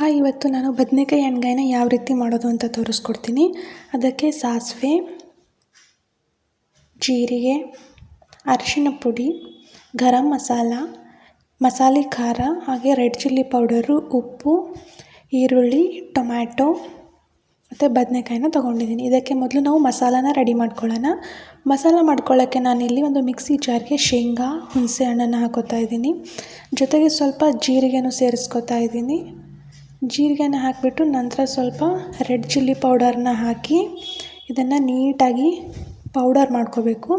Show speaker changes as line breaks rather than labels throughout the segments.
Hi ಇವತ್ತು ನಾನು ಬದನೆಕಾಯಿ ಎಣ್ಗಾಯಿನ ಯಾವ ರೀತಿ ಮಾಡೋದು ಅಂತ ತೋರಿಸ್ಕೊಡ್ತೀನಿ. ಅದಕ್ಕೆ ಸಾಸಿವೆ, ಜೀರಿಗೆ, ಅರಿಶಿನ ಪುಡಿ, ಗರಂ ಮಸಾಲ, ಮಸಾಲೆ ಖಾರ, ಹಾಗೆ ರೆಡ್ ಚಿಲ್ಲಿ ಪೌಡರು, ಉಪ್ಪು, ಈರುಳ್ಳಿ, ಟೊಮ್ಯಾಟೊ ಮತ್ತು ಬದನೆಕಾಯಿನ ತೊಗೊಂಡಿದ್ದೀನಿ. ಇದಕ್ಕೆ ಮೊದಲು ನಾವು ಮಸಾಲಾನ ರೆಡಿ ಮಾಡ್ಕೊಳ್ಳೋಣ. ಮಸಾಲ ಮಾಡ್ಕೊಳ್ಳೋಕ್ಕೆ ನಾನಿಲ್ಲಿ ಒಂದು ಮಿಕ್ಸಿ ಜಾರ್ಗೆ ಶೇಂಗಾ, ಹುಣಸೆ ಹಣ್ಣನ್ನು ಹಾಕೋತಾ ಇದ್ದೀನಿ. ಜೊತೆಗೆ ಸ್ವಲ್ಪ ಜೀರಿಗೆನೂ ಸೇರಿಸ್ಕೊತಾ ಇದ್ದೀನಿ. ಜೀರಿಗೆನ ಹಾಕಿಬಿಟ್ಟು ನಂತರ ಸ್ವಲ್ಪ ರೆಡ್ ಚಿಲ್ಲಿ ಪೌಡರ್ನ ಹಾಕಿ ಇದನ್ನು ನೀಟಾಗಿ ಪೌಡರ್ ಮಾಡ್ಕೋಬೇಕು.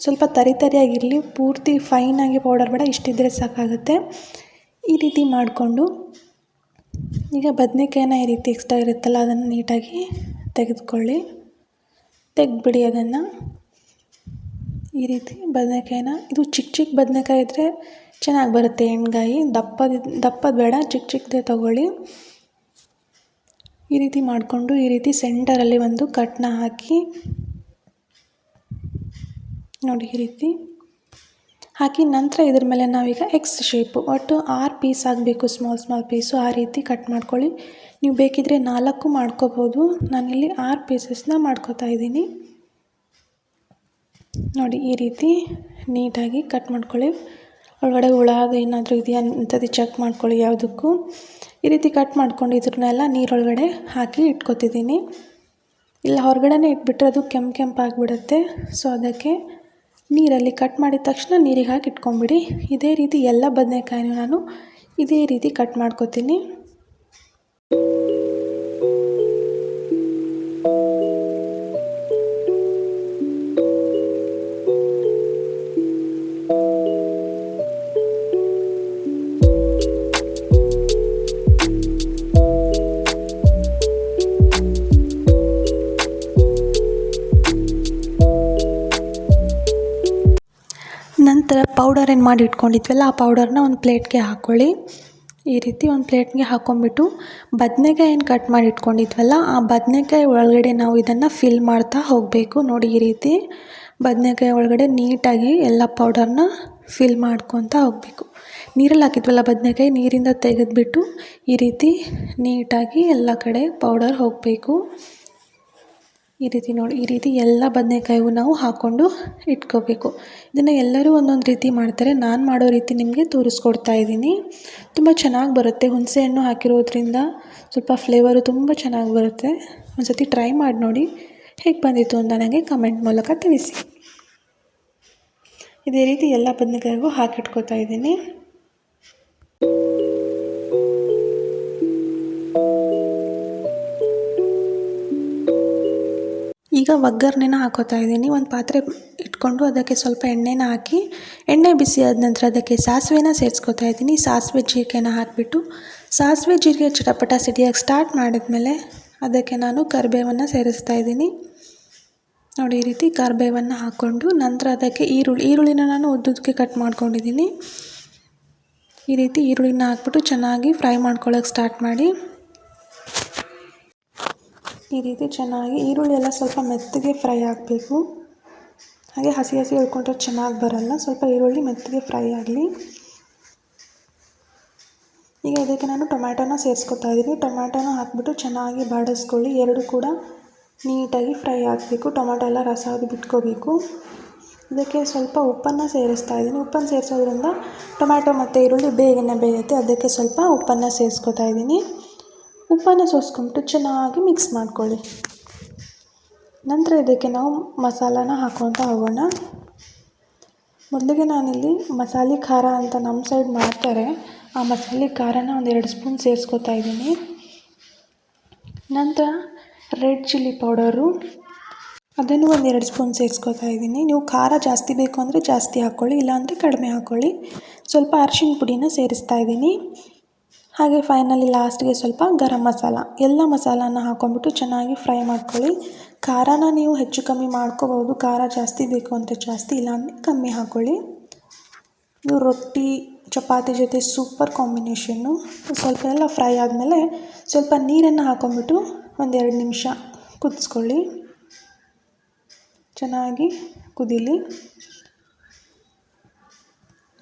ಸ್ವಲ್ಪ ತರಿ ತರಿಯಾಗಿರಲಿ, ಪೂರ್ತಿ ಫೈನಾಗಿ ಪೌಡರ್ ಬೇಡ ಇಷ್ಟಿದ್ದರೆ ಸಾಕಾಗುತ್ತೆ. ಈ ರೀತಿ ಮಾಡಿಕೊಂಡು ಈಗ ಬದನೆಕಾಯಿನ ಈ ರೀತಿ ಎಕ್ಸ್ಟ್ರಾ ಇರುತ್ತಲ್ಲ, ಅದನ್ನು ನೀಟಾಗಿ ತೆಗೆದುಕೊಳ್ಳಿ. ತೆಗೆದ್ಬಿಡಿ ಅದನ್ನು. ಈ ರೀತಿ ಬದನೆಕಾಯಿನ, ಇದು ಚಿಕ್ಕ ಚಿಕ್ಕ ಬದನೆಕಾಯಿ ಇದ್ದರೆ ಚೆನ್ನಾಗಿ ಬರುತ್ತೆ ಎಣ್ಗಾಯಿ ದಪ್ಪದ ದಪ್ಪದ ಬೇಡ ಚಿಕ್ಕ ಚಿಕ್ಕದೇ ತೊಗೊಳ್ಳಿ. ಈ ರೀತಿ ಮಾಡಿಕೊಂಡು, ಈ ರೀತಿ ಸೆಂಟರಲ್ಲಿ ಒಂದು ಕಟ್ನ ಹಾಕಿ, ನೋಡಿ ಈ ರೀತಿ ಹಾಕಿ ನಂತರ ಇದ್ರ ಮೇಲೆ ನಾವೀಗ ಎಕ್ಸ್ ಶೇಪು ಒಟ್ಟು ಆರು ಪೀಸ್ ಆಗಬೇಕು ಸ್ಮಾಲ್ ಸ್ಮಾಲ್ ಪೀಸು ಆ ರೀತಿ ಕಟ್ ಮಾಡ್ಕೊಳ್ಳಿ. ನೀವು ಬೇಕಿದ್ರೆ ನಾಲ್ಕು ಮಾಡ್ಕೋಬೋದು. ನಾನಿಲ್ಲಿ ಆರು ಪೀಸಸ್ನ ಮಾಡ್ಕೋತಾ ಇದ್ದೀನಿ. ನೋಡಿ ಈ ರೀತಿ ನೀಟಾಗಿ ಕಟ್ ಮಾಡ್ಕೊಳ್ಳಿ. ಒಳಗಡೆ ಹುಳ ಅದು ಏನಾದರೂ ಇದೆಯಾ ಅಂಥದ್ದು ಚೆಕ್ ಮಾಡ್ಕೊಳ್ಳಿ ಯಾವುದಕ್ಕೂ. ಈ ರೀತಿ ಕಟ್ ಮಾಡ್ಕೊಂಡು ಇದ್ರನ್ನೆಲ್ಲ ನೀರೊಳಗಡೆ ಹಾಕಿ ಇಟ್ಕೊತಿದ್ದೀನಿ. ಇಲ್ಲ, ಹೊರಗಡೆನೇ ಇಟ್ಬಿಟ್ರೆ ಅದು ಕೆಂಪು ಕೆಂಪಾಗಿಬಿಡುತ್ತೆ ಸೊ ಅದಕ್ಕೆ ನೀರಲ್ಲಿ ಕಟ್ ಮಾಡಿದ ತಕ್ಷಣ ನೀರಿಗೆ ಹಾಕಿ ಇಟ್ಕೊಂಬಿಡಿ ಇದೇ ರೀತಿ ಎಲ್ಲ ಬದನೆಕಾಯಿನೂ ನಾನು ಇದೇ ರೀತಿ ಕಟ್ ಮಾಡ್ಕೊತೀನಿ. ನಂತರ ಪೌಡರ್ ಏನು ಮಾಡಿ ಇಟ್ಕೊಂಡಿದ್ವಲ್ಲ, ಆ ಪೌಡರ್ನ ಒಂದು ಪ್ಲೇಟ್ಗೆ ಹಾಕ್ಕೊಳ್ಳಿ ಈ ರೀತಿ ಒಂದು ಪ್ಲೇಟ್ಗೆ ಹಾಕ್ಕೊಂಬಿಟ್ಟು ಬದನೆಕಾಯಿ ಏನು ಕಟ್ ಮಾಡಿ ಇಟ್ಕೊಂಡಿದ್ವಲ್ಲ, ಆ ಬದನೆಕಾಯಿ ಒಳಗಡೆ ನಾವು ಇದನ್ನು ಫಿಲ್ ಮಾಡ್ತಾ ಹೋಗಬೇಕು. ನೋಡಿ ಈ ರೀತಿ ಬದನೆಕಾಯಿ ಒಳಗಡೆ ನೀಟಾಗಿ ಎಲ್ಲ ಪೌಡರ್ನ ಫಿಲ್ ಮಾಡ್ಕೊತಾ ಹೋಗಬೇಕು. ನೀರಲ್ಲಿ ಹಾಕಿದ್ವಲ್ಲ ಬದನೆಕಾಯಿ, ನೀರಿಂದ ತೆಗೆದುಬಿಟ್ಟು ಈ ರೀತಿ ನೀಟಾಗಿ ಎಲ್ಲ ಕಡೆ ಪೌಡರ್ ಹೋಗಬೇಕು. ಈ ರೀತಿ ನೋಡಿ, ಈ ರೀತಿ ಎಲ್ಲ ಬದನೇಕಾಯಿಗೂ ನಾವು ಹಾಕ್ಕೊಂಡು ಇಟ್ಕೋಬೇಕು. ಇದನ್ನು ಎಲ್ಲರೂ ಒಂದೊಂದು ರೀತಿ ಮಾಡ್ತಾರೆ. ನಾನು ಮಾಡೋ ರೀತಿ ನಿಮಗೆ ತೋರಿಸ್ಕೊಡ್ತಾ ಇದ್ದೀನಿ. ತುಂಬ ಚೆನ್ನಾಗಿ ಬರುತ್ತೆ. ಹುಣಸೆಹಣ್ಣು ಹಾಕಿರೋದ್ರಿಂದ ಸ್ವಲ್ಪ ಫ್ಲೇವರು ತುಂಬ ಚೆನ್ನಾಗಿ ಬರುತ್ತೆ. ಒಂದು ಸತಿ ಟ್ರೈ ಮಾಡಿ ನೋಡಿ. ಹೇಗೆ ಬಂದಿತ್ತು ಅಂತ ನನಗೆ ಕಮೆಂಟ್ ಮೂಲಕ ತಿಳಿಸಿ. ಇದೇ ರೀತಿ ಎಲ್ಲ ಬದನೆಕಾಯಿಗೂ ಹಾಕಿಟ್ಕೋತಾ ಇದ್ದೀನಿ. ಒಗ್ಗರಣೆನ ಹಾಕೋತಾ ಇದ್ದೀನಿ. ಒಂದು ಪಾತ್ರೆ ಇಟ್ಕೊಂಡು ಅದಕ್ಕೆ ಸ್ವಲ್ಪ ಎಣ್ಣೆನ ಹಾಕಿ, ಎಣ್ಣೆ ಬಿಸಿ ಆದ ನಂತರ ಅದಕ್ಕೆ ಸಾಸಿವೆನ ಸೇರಿಸ್ಕೊತಾ ಇದ್ದೀನಿ. ಸಾಸಿವೆ ಜೀರಿಗೆನ ಹಾಕಿಬಿಟ್ಟು, ಸಾಸಿವೆ ಜೀರಿಗೆ ಚಟಪಟ ಸಿಡಿಯೋಕ್ಕೆ ಸ್ಟಾರ್ಟ್ ಮಾಡಿದ್ಮೇಲೆ ಅದಕ್ಕೆ ನಾನು ಕರಿಬೇವನ್ನು ಸೇರಿಸ್ತಾ ಇದ್ದೀನಿ. ನೋಡಿ, ಈ ರೀತಿ ಕರಿಬೇವನ್ನು ಹಾಕ್ಕೊಂಡು ನಂತರ ಅದಕ್ಕೆ ಈರುಳ್ಳಿ, ಈರುಳ್ಳಿನ ನಾನು ಉದ್ದುದಕ್ಕೆ ಕಟ್ ಮಾಡ್ಕೊಂಡಿದ್ದೀನಿ. ಈ ರೀತಿ ಈರುಳ್ಳಿನ ಹಾಕ್ಬಿಟ್ಟು ಚೆನ್ನಾಗಿ ಫ್ರೈ ಮಾಡ್ಕೊಳ್ಳೋಕೆ ಸ್ಟಾರ್ಟ್ ಮಾಡಿ. ಈ ರೀತಿ ಚೆನ್ನಾಗಿ ಈರುಳ್ಳಿ ಎಲ್ಲ ಸ್ವಲ್ಪ ಮೆತ್ತಗೆ ಫ್ರೈ ಆಗಬೇಕು. ಹಾಗೆ ಹಸಿ ಹಸಿ ಉಳ್ಕೊಂಡ್ರೆ ಚೆನ್ನಾಗಿ ಬರಲ್ಲ. ಸ್ವಲ್ಪ ಈರುಳ್ಳಿ ಮೆತ್ತಗೆ ಫ್ರೈ ಆಗಲಿ. ಈಗ ಇದಕ್ಕೆ ನಾನು ಟೊಮ್ಯಾಟೋನ ಸೇರಿಸ್ಕೊತಾ ಇದ್ದೀನಿ. ಟೊಮ್ಯಾಟೋನ ಹಾಕ್ಬಿಟ್ಟು ಚೆನ್ನಾಗಿ ಬಾಡಿಸ್ಕೊಳ್ಳಿ. ಎರಡು ಕೂಡ ನೀಟಾಗಿ ಫ್ರೈ ಆಗಬೇಕು. ಟೊಮ್ಯಾಟೊ ಎಲ್ಲ ರಸ ಅದು ಬಿಟ್ಕೋಬೇಕು. ಇದಕ್ಕೆ ಸ್ವಲ್ಪ ಉಪ್ಪನ್ನು ಸೇರಿಸ್ತಾ ಇದ್ದೀನಿ. ಉಪ್ಪನ್ನು ಸೇರಿಸೋದ್ರಿಂದ ಟೊಮ್ಯಾಟೊ ಮತ್ತು ಈರುಳ್ಳಿ ಬೇಗನೆ ಬೇಯುತ್ತೆ. ಅದಕ್ಕೆ ಸ್ವಲ್ಪ ಉಪ್ಪನ್ನು ಸೇರಿಸ್ಕೊತಾ ಇದ್ದೀನಿ. ಉಪ್ಪನ್ನು ಸೋಸ್ಕೊಂಬಿಟ್ಟು ಚೆನ್ನಾಗಿ ಮಿಕ್ಸ್ ಮಾಡ್ಕೊಳ್ಳಿ. ನಂತರ ಇದಕ್ಕೆ ನಾವು ಮಸಾಲಾನ ಹಾಕೊತಾ ಹೋಗೋಣ. ಮೊದಲಿಗೆ ನಾನಿಲ್ಲಿ ಮಸಾಲೆ ಖಾರ ಅಂತ ನಮ್ಮ ಸೈಡ್ ಮಾಡ್ತಾರೆ. ಆ ಮಸಾಲೆ ಖಾರನ ಒಂದೆರಡು ಸ್ಪೂನ್ ಸೇರಿಸ್ಕೊತಾ ಇದ್ದೀನಿ. ನಂತರ ರೆಡ್ ಚಿಲ್ಲಿ ಪೌಡರು ಅದನ್ನು ಒಂದೆರಡು ಸ್ಪೂನ್ ಸೇರಿಸ್ಕೊತಾ ಇದ್ದೀನಿ. ನೀವು ಖಾರ ಜಾಸ್ತಿ ಬೇಕು ಅಂದರೆ ಜಾಸ್ತಿ ಹಾಕ್ಕೊಳ್ಳಿ ಇಲ್ಲಾಂದರೆ ಕಡಿಮೆ ಹಾಕ್ಕೊಳ್ಳಿ ಸ್ವಲ್ಪ ಅರಿಶಿಣ ಪುಡಿನ ಸೇರಿಸ್ತಾ ಇದ್ದೀನಿ. ಹಾಗೆ ಫೈನಲಿ ಲಾಸ್ಟ್ಗೆ ಸ್ವಲ್ಪ ಗರಂ ಮಸಾಲ. ಎಲ್ಲ ಮಸಾಲಾನ ಹಾಕೊಂಡ್ಬಿಟ್ಟು ಚೆನ್ನಾಗಿ ಫ್ರೈ ಮಾಡ್ಕೊಳ್ಳಿ. ಖಾರನ ನೀವು ಹೆಚ್ಚು ಕಮ್ಮಿ ಮಾಡ್ಕೋಬೋದು ಖಾರ ಜಾಸ್ತಿ ಬೇಕು ಅಂತ ಜಾಸ್ತಿ ಇಲ್ಲಾಂದರೆ ಕಮ್ಮಿ ಹಾಕ್ಕೊಳ್ಳಿ ಇದು ರೊಟ್ಟಿ, ಚಪಾತಿ ಜೊತೆ ಸೂಪರ್ ಕಾಂಬಿನೇಷನ್ನು ಸ್ವಲ್ಪ ಎಲ್ಲ ಫ್ರೈ ಆದಮೇಲೆ ಸ್ವಲ್ಪ ನೀರನ್ನು ಹಾಕೊಂಡ್ಬಿಟ್ಟು ಒಂದೆರಡು ನಿಮಿಷ ಕುದಿಸ್ಕೊಳ್ಳಿ. ಚೆನ್ನಾಗಿ ಕುದೀಲಿ.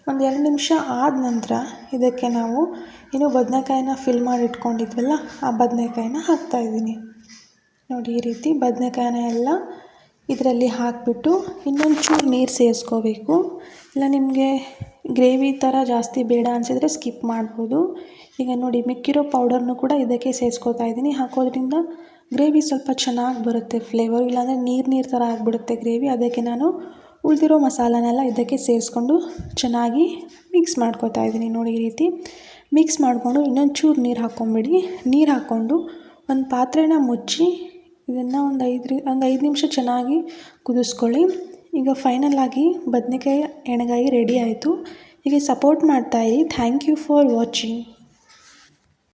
ಒಂದು ಎರಡು ನಿಮಿಷ ಆದ ನಂತರ ಇದಕ್ಕೆ ನಾವು ಇನ್ನು ಬದನೇಕಾಯನ್ನ ಫಿಲ್ ಮಾಡಿ ಇಟ್ಕೊಂಡಿದ್ವಲ್ಲ ಆ ಬದನೆಕಾಯಿನ ಹಾಕ್ತಾಯಿದ್ದೀನಿ ನೋಡಿ, ಈ ರೀತಿ ಬದನೇಕಾಯನ್ನ ಎಲ್ಲ ಇದರಲ್ಲಿ ಹಾಕಿಬಿಟ್ಟು ಇನ್ನೊಂದು ಚೂರು ನೀರು ಸೇರಿಸ್ಕೋಬೇಕು. ಇಲ್ಲ, ನಿಮಗೆ ಗ್ರೇವಿ ಥರ ಜಾಸ್ತಿ ಬೇಡ ಅನಿಸಿದ್ರೆ ಸ್ಕಿಪ್ ಮಾಡ್ಬೋದು. ಈಗ ನೋಡಿ, ಮಿಕ್ಕಿರೋ ಪೌಡರ್ನು ಕೂಡ ಇದಕ್ಕೆ ಸೇರಿಸ್ಕೋತಾ ಇದ್ದೀನಿ. ಹಾಕೋದ್ರಿಂದ ಗ್ರೇವಿ ಸ್ವಲ್ಪ ಚೆನ್ನಾಗಿ ಬರುತ್ತೆ ಫ್ಲೇವರ್ ಇಲ್ಲಾಂದರೆ ನೀರು ನೀರು ಥರ ಆಗಿಬಿಡುತ್ತೆ ಗ್ರೇವಿ. ಅದಕ್ಕೆ ನಾನು ಉಳಿದಿರೋ ಮಸಾಲನೆಲ್ಲ ಇದಕ್ಕೆ ಸೇರಿಸ್ಕೊಂಡು ಚೆನ್ನಾಗಿ ಮಿಕ್ಸ್ ಮಾಡ್ಕೋತಾ ಇದ್ದೀನಿ. ನೋಡಿ, ಈ ರೀತಿ ಮಿಕ್ಸ್ ಮಾಡಿಕೊಂಡು ಇನ್ನೊಂದು ಚೂರು ನೀರು ಹಾಕ್ಕೊಂಬಿಡಿ. ನೀರು ಹಾಕ್ಕೊಂಡು ಒಂದು ಪಾತ್ರೆನ ಮುಚ್ಚಿ ಇದನ್ನು ಒಂದು ಐದು ಒಂದು ಐದು ನಿಮಿಷ ಚೆನ್ನಾಗಿ ಕುದಿಸ್ಕೊಳ್ಳಿ. ಈಗ ಫೈನಲ್ ಆಗಿ ಬದನೆಕಾಯಿ ಎಣ್ಣೆಗಾಯಿ ರೆಡಿ ಆಯಿತು. ಹೀಗೆ ಸಪೋರ್ಟ್ ಮಾಡ್ತಾಯಿರಿ ಥ್ಯಾಂಕ್ ಯು ಫಾರ್ ವಾಚಿಂಗ್